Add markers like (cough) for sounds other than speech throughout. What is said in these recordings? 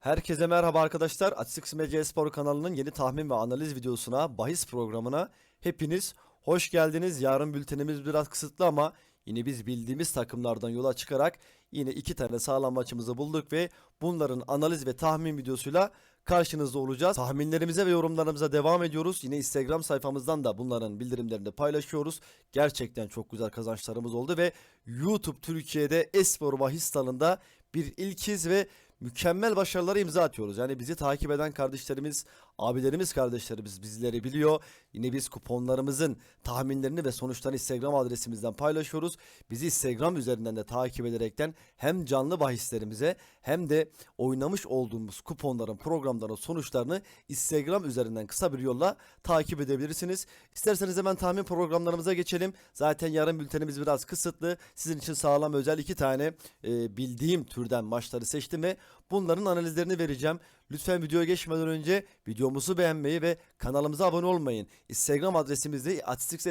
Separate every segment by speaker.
Speaker 1: Herkese merhaba arkadaşlar. Açık Smece Spor kanalının yeni tahmin ve analiz videosuna, bahis programına hepiniz hoş geldiniz. Yarın bültenimiz biraz kısıtlı ama yine biz bildiğimiz takımlardan yola çıkarak yine iki tane sağlam maçımızı bulduk ve bunların analiz ve tahmin videosuyla karşınızda olacağız. Tahminlerimize ve yorumlarımıza devam ediyoruz. Yine Instagram sayfamızdan da bunların bildirimlerini paylaşıyoruz. Gerçekten çok güzel kazançlarımız oldu ve YouTube Türkiye'de espor bahis dalında bir ilkiz ve mükemmel başarılara imza atıyoruz. Yani bizi takip eden kardeşlerimiz, abilerimiz, kardeşlerimiz bizleri biliyor. Yine biz kuponlarımızın tahminlerini ve sonuçlarını Instagram adresimizden paylaşıyoruz. Bizi Instagram üzerinden de takip ederekten hem canlı bahislerimize hem de oynamış olduğumuz kuponların, programların sonuçlarını Instagram üzerinden kısa bir yolla takip edebilirsiniz. İsterseniz hemen tahmin programlarımıza geçelim. Zaten yarın bültenimiz biraz kısıtlı. Sizin için sağlam özel iki tane e, bildiğim türden maçları seçtim ve bunların analizlerini vereceğim. Lütfen videoya geçmeden önce videomuzu beğenmeyi ve kanalımıza abone olmayın. Instagram adresimizde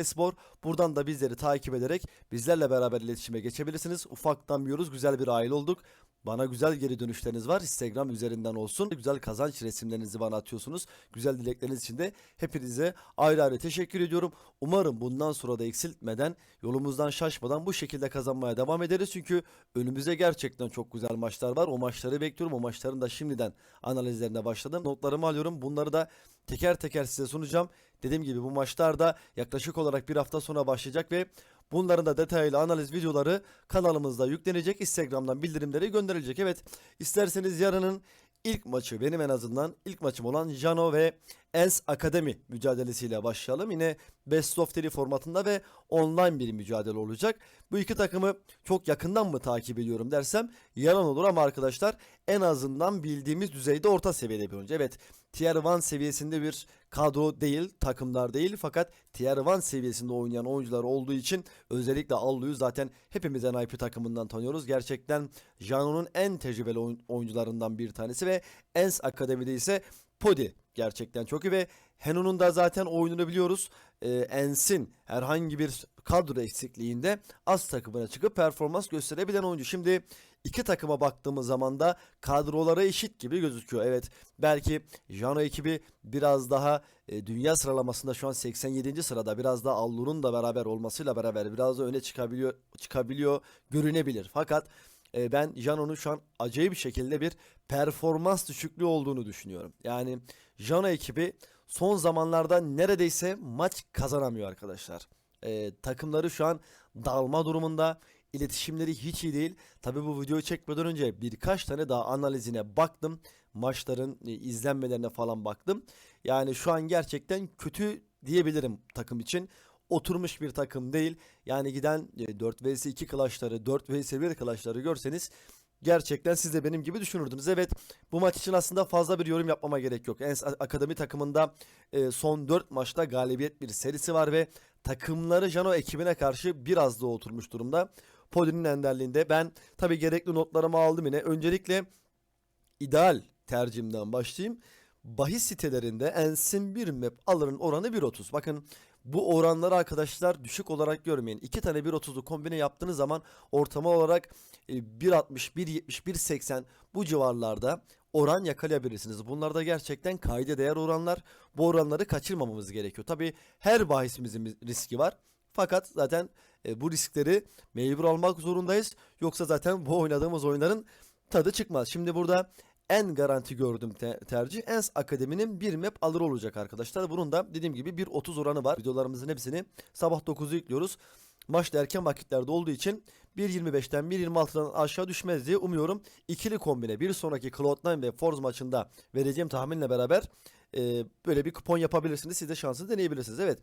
Speaker 1: Spor. Buradan da bizleri takip ederek bizlerle beraber iletişime geçebilirsiniz. Ufaktan büyüyoruz. Güzel bir aile olduk. Bana güzel geri dönüşleriniz var. Instagram üzerinden olsun. Güzel kazanç resimlerinizi bana atıyorsunuz. Güzel dilekleriniz için de hepinize ayrı ayrı teşekkür ediyorum. Umarım bundan sonra da eksiltmeden, yolumuzdan şaşmadan bu şekilde kazanmaya devam ederiz. Çünkü önümüze gerçekten çok güzel maçlar var. O maçları bekliyorum. O maçların da şimdiden analizlerine başladım. Notlarımı alıyorum. Bunları da teker teker size sunacağım. Dediğim gibi bu maçlar da yaklaşık olarak bir hafta sonra başlayacak ve bunların da detaylı analiz videoları kanalımızda yüklenecek. Instagram'dan bildirimleri gönderilecek. Evet isterseniz yarının ilk maçı benim en azından ilk maçım olan Jano ve Ens Akademi mücadelesiyle başlayalım. Yine Best of 3 formatında ve online bir mücadele olacak. Bu iki takımı çok yakından mı takip ediyorum dersem yalan olur ama arkadaşlar en azından bildiğimiz düzeyde orta seviyede bir oyuncu. Evet Tier 1 seviyesinde bir kadro değil, takımlar değil fakat Tier 1 seviyesinde oynayan oyuncular olduğu için özellikle Allu'yu zaten hepimiz NIP takımından tanıyoruz. Gerçekten Jano'nun en tecrübeli oyun- oyuncularından bir tanesi ve Ens Akademi'de ise Podi gerçekten çok iyi ve Heno'nun da zaten oyununu biliyoruz. Ee, Ens'in herhangi bir kadro eksikliğinde az takımına çıkıp performans gösterebilen oyuncu. Şimdi iki takıma baktığımız zaman da kadroları eşit gibi gözüküyor. Evet belki Jano ekibi biraz daha e, dünya sıralamasında şu an 87. sırada biraz daha Allur'un da beraber olmasıyla beraber biraz da öne çıkabiliyor çıkabiliyor görünebilir. Fakat e, ben Jano'nun şu an acayip bir şekilde bir performans düşüklüğü olduğunu düşünüyorum. Yani Jano ekibi son zamanlarda neredeyse maç kazanamıyor arkadaşlar. E, takımları şu an dalma durumunda. İletişimleri hiç iyi değil. Tabi bu videoyu çekmeden önce birkaç tane daha analizine baktım. Maçların e, izlenmelerine falan baktım. Yani şu an gerçekten kötü diyebilirim takım için oturmuş bir takım değil. Yani giden e, 4 vs 2 clash'ları, 4 vs 1 clash'ları görseniz gerçekten siz de benim gibi düşünürdünüz. Evet bu maç için aslında fazla bir yorum yapmama gerek yok. Ens Akademi takımında e, son 4 maçta galibiyet bir serisi var ve takımları Jano ekibine karşı biraz da oturmuş durumda. Podi'nin enderliğinde ben tabi gerekli notlarımı aldım yine. Öncelikle ideal tercihimden başlayayım. Bahis sitelerinde Ens'in bir map alırın oranı 1.30. Bakın bu oranları arkadaşlar düşük olarak görmeyin. İki tane 1.30'lu kombine yaptığınız zaman ortama olarak e, 1.60, 1.70, 1.80 bu civarlarda oran yakalayabilirsiniz. Bunlar da gerçekten kayda değer oranlar. Bu oranları kaçırmamamız gerekiyor. Tabi her bahisimizin riski var. Fakat zaten e, bu riskleri mecbur almak zorundayız. Yoksa zaten bu oynadığımız oyunların tadı çıkmaz. Şimdi burada en garanti gördüğüm te- tercih Ens Akademi'nin bir map alır olacak arkadaşlar. Bunun da dediğim gibi bir 30 oranı var. Videolarımızın hepsini sabah 9'u yüklüyoruz. Maç da erken vakitlerde olduğu için 1.25'ten 1.26'dan aşağı düşmez diye umuyorum. İkili kombine bir sonraki Cloud9 ve Force maçında vereceğim tahminle beraber e, böyle bir kupon yapabilirsiniz. Siz de şansını deneyebilirsiniz. Evet.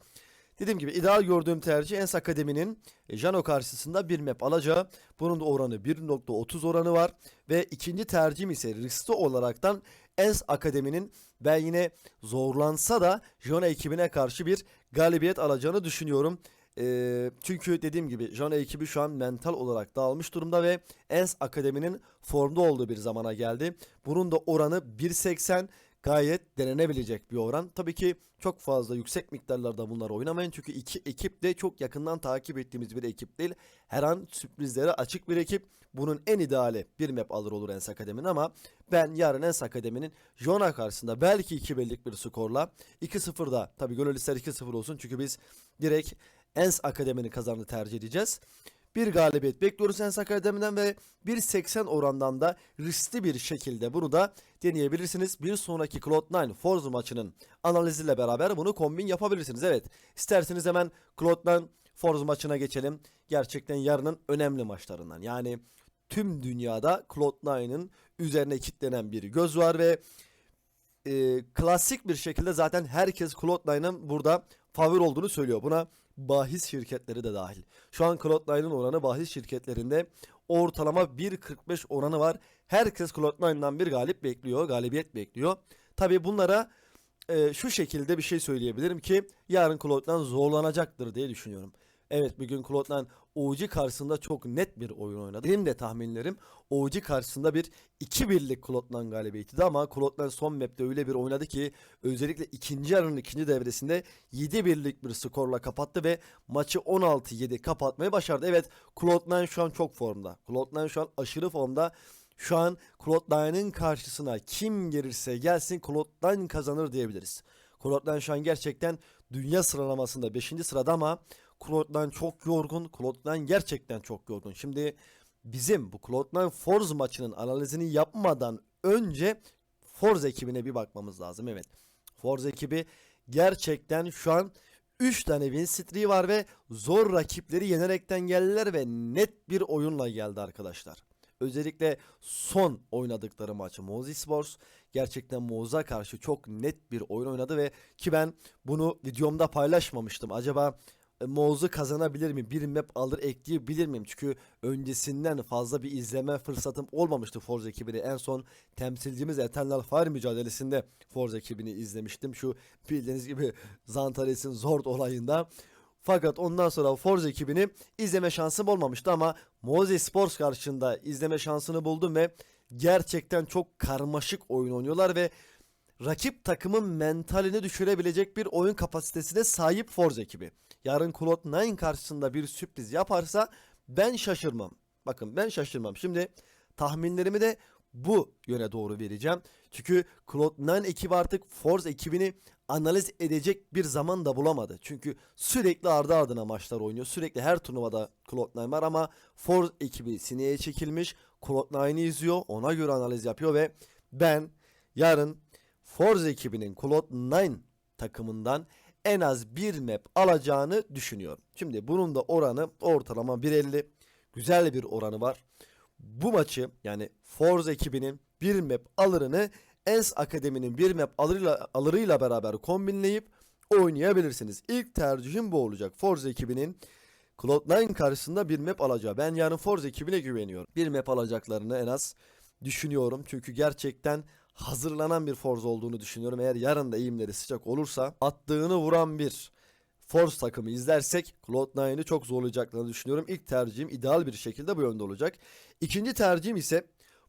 Speaker 1: Dediğim gibi ideal gördüğüm tercih Ens Akademi'nin e, Jano karşısında bir map alacağı. Bunun da oranı 1.30 oranı var. Ve ikinci tercihim ise riskli olaraktan Ens Akademi'nin ben yine zorlansa da Jano ekibine karşı bir galibiyet alacağını düşünüyorum. Ee, çünkü dediğim gibi Jano ekibi şu an mental olarak dağılmış durumda ve Ens Akademi'nin formda olduğu bir zamana geldi. Bunun da oranı 1.80 gayet denenebilecek bir oran. Tabii ki çok fazla yüksek miktarlarda bunları oynamayın. Çünkü iki ekip de çok yakından takip ettiğimiz bir ekip değil. Her an sürprizlere açık bir ekip. bunun en ideali bir map alır olur Ens Akademi'nin ama ben yarın Ens Akademi'nin Jona karşısında belki 2 birlik bir skorla 2-0'da tabi gönül ister 2-0 olsun çünkü biz direkt Ens Akademi'nin kazanını tercih edeceğiz. Bir galibiyet bekliyoruz Ens Akademi'den ve 1.80 orandan da riskli bir şekilde bunu da deneyebilirsiniz. Bir sonraki Cloud9 Forza maçının analiziyle beraber bunu kombin yapabilirsiniz. Evet isterseniz hemen Cloud9 Forza maçına geçelim. Gerçekten yarının önemli maçlarından. Yani tüm dünyada Cloud9'ın üzerine kitlenen bir göz var ve e, klasik bir şekilde zaten herkes Cloud9'ın burada favori olduğunu söylüyor. Buna bahis şirketleri de dahil. Şu an Cloud9'ın oranı bahis şirketlerinde ortalama 1.45 oranı var. Herkes Cloud9'dan bir galip bekliyor, galibiyet bekliyor. Tabi bunlara e, şu şekilde bir şey söyleyebilirim ki yarın Cloud9 zorlanacaktır diye düşünüyorum. Evet bugün Cloud9 OG karşısında çok net bir oyun oynadı. Benim de tahminlerim OG karşısında bir 2-1'lik Cloud9 galibiyetiydi ama Cloud9 son map'te öyle bir oynadı ki özellikle ikinci yarının ikinci devresinde 7-1'lik bir skorla kapattı ve maçı 16-7 kapatmayı başardı. Evet Cloud9 şu an çok formda. Cloud9 şu an aşırı formda. Şu an Cloud9'ın karşısına kim gelirse gelsin Cloud9 kazanır diyebiliriz. Cloud9 şu an gerçekten dünya sıralamasında 5. sırada ama Cloud9 çok yorgun. Cloud9 gerçekten çok yorgun. Şimdi bizim bu Cloud9 Force maçının analizini yapmadan önce Force ekibine bir bakmamız lazım. Evet. Force ekibi gerçekten şu an 3 tane win streak'i var ve zor rakipleri yenerekten geldiler ve net bir oyunla geldi arkadaşlar. Özellikle son oynadıkları maçı Mozi Sports gerçekten Moz'a karşı çok net bir oyun oynadı ve ki ben bunu videomda paylaşmamıştım. Acaba Moz'u kazanabilir mi? Bir map alır ekleyebilir miyim? Çünkü öncesinden fazla bir izleme fırsatım olmamıştı Forza ekibini. En son temsilcimiz Eternal Fire mücadelesinde Forza ekibini izlemiştim. Şu bildiğiniz gibi (laughs) Zantares'in Zord olayında. Fakat ondan sonra Forza ekibini izleme şansım olmamıştı ama Moze Sports karşısında izleme şansını buldum ve gerçekten çok karmaşık oyun oynuyorlar ve rakip takımın mentalini düşürebilecek bir oyun kapasitesine sahip Forza ekibi. Yarın Cloud9 karşısında bir sürpriz yaparsa ben şaşırmam. Bakın ben şaşırmam. Şimdi tahminlerimi de bu yöne doğru vereceğim. Çünkü Cloud9 ekibi artık Forza ekibini analiz edecek bir zaman da bulamadı. Çünkü sürekli ardı ardına maçlar oynuyor. Sürekli her turnuvada Cloud9 var ama Forza ekibi sineye çekilmiş. Cloud9'ı izliyor. Ona göre analiz yapıyor ve ben yarın Forza ekibinin Cloud9 takımından en az bir map alacağını düşünüyorum. Şimdi bunun da oranı ortalama 1.50. Güzel bir oranı var. Bu maçı yani Forza ekibinin bir map alırını Ens Akademi'nin bir map alırıyla, alırıyla beraber kombinleyip oynayabilirsiniz. İlk tercihim bu olacak. Forza ekibinin Cloud9 karşısında bir map alacağı. Ben yarın Forza ekibine güveniyorum. Bir map alacaklarını en az düşünüyorum. Çünkü gerçekten hazırlanan bir Forza olduğunu düşünüyorum. Eğer yarın da eğimleri sıcak olursa attığını vuran bir Force takımı izlersek Cloud9'ı çok zorlayacaklarını düşünüyorum. İlk tercihim ideal bir şekilde bu yönde olacak. İkinci tercihim ise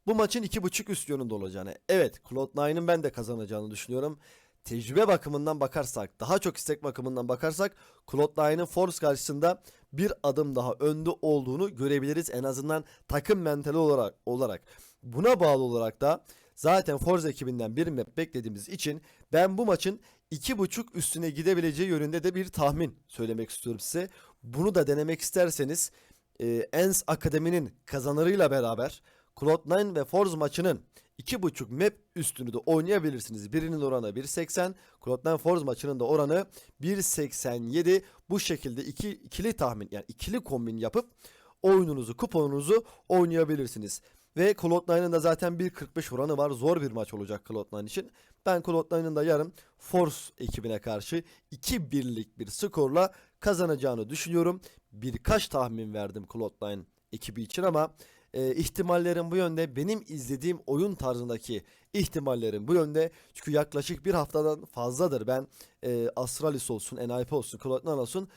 Speaker 1: bu maçın 2.5 üst yönünde olacağını. Evet Cloud9'ın ben de kazanacağını düşünüyorum. Tecrübe bakımından bakarsak, daha çok istek bakımından bakarsak Cloud9'ın Force karşısında bir adım daha önde olduğunu görebiliriz. En azından takım mentali olarak olarak. Buna bağlı olarak da zaten Forza ekibinden bir map beklediğimiz için ben bu maçın 2.5 üstüne gidebileceği yönünde de bir tahmin söylemek istiyorum size. Bunu da denemek isterseniz e, Ens Akademi'nin kazanırıyla beraber Cloud9 ve Forza maçının 2.5 map üstünü de oynayabilirsiniz. Birinin oranı 1.80, Cloud9 Forza maçının da oranı 1.87. Bu şekilde iki, ikili tahmin yani ikili kombin yapıp oyununuzu, kuponunuzu oynayabilirsiniz. Ve Cloud9'ın da zaten 1.45 oranı var. Zor bir maç olacak Cloud9 için. Ben Cloud9'ın da yarın Force ekibine karşı 2-1'lik bir skorla kazanacağını düşünüyorum. Birkaç tahmin verdim Cloud9 ekibi için ama e, ihtimallerim bu yönde. Benim izlediğim oyun tarzındaki ihtimallerim bu yönde. Çünkü yaklaşık bir haftadan fazladır ben e, Astralis olsun, NIP olsun, Cloud9 olsun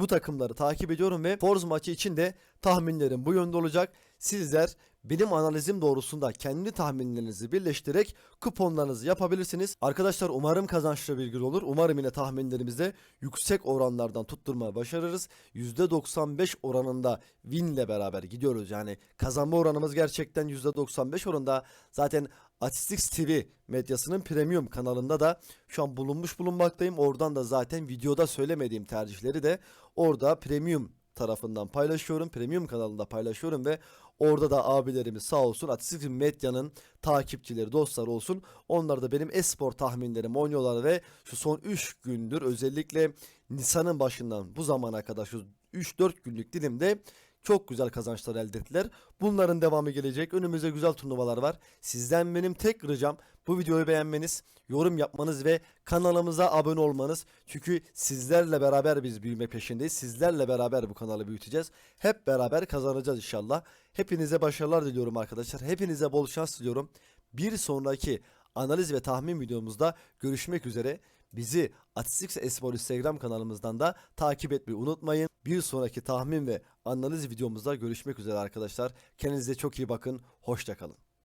Speaker 1: bu takımları takip ediyorum ve Forza maçı için de tahminlerim bu yönde olacak. sizler benim analizim doğrusunda kendi tahminlerinizi birleştirerek kuponlarınızı yapabilirsiniz. Arkadaşlar umarım kazançlı bir gün olur. Umarım yine tahminlerimizde yüksek oranlardan tutturmaya başarırız. %95 oranında win ile beraber gidiyoruz. Yani kazanma oranımız gerçekten %95 oranında. Zaten Atistix TV medyasının premium kanalında da şu an bulunmuş bulunmaktayım. Oradan da zaten videoda söylemediğim tercihleri de orada premium tarafından paylaşıyorum. Premium kanalında paylaşıyorum ve orada da abilerimiz sağ olsun Atistix Medya'nın takipçileri, dostlar olsun. Onlar da benim espor tahminlerimi oynuyorlar ve şu son 3 gündür özellikle Nisan'ın başından bu zamana kadar şu 3-4 günlük dilimde çok güzel kazançlar elde ettiler. Bunların devamı gelecek. Önümüzde güzel turnuvalar var. Sizden benim tek ricam bu videoyu beğenmeniz, yorum yapmanız ve kanalımıza abone olmanız. Çünkü sizlerle beraber biz büyüme peşindeyiz. Sizlerle beraber bu kanalı büyüteceğiz. Hep beraber kazanacağız inşallah. Hepinize başarılar diliyorum arkadaşlar. Hepinize bol şans diliyorum. Bir sonraki analiz ve tahmin videomuzda görüşmek üzere. Bizi Atistix Espor Instagram kanalımızdan da takip etmeyi unutmayın. Bir sonraki tahmin ve analiz videomuzda görüşmek üzere arkadaşlar. Kendinize çok iyi bakın. Hoşçakalın.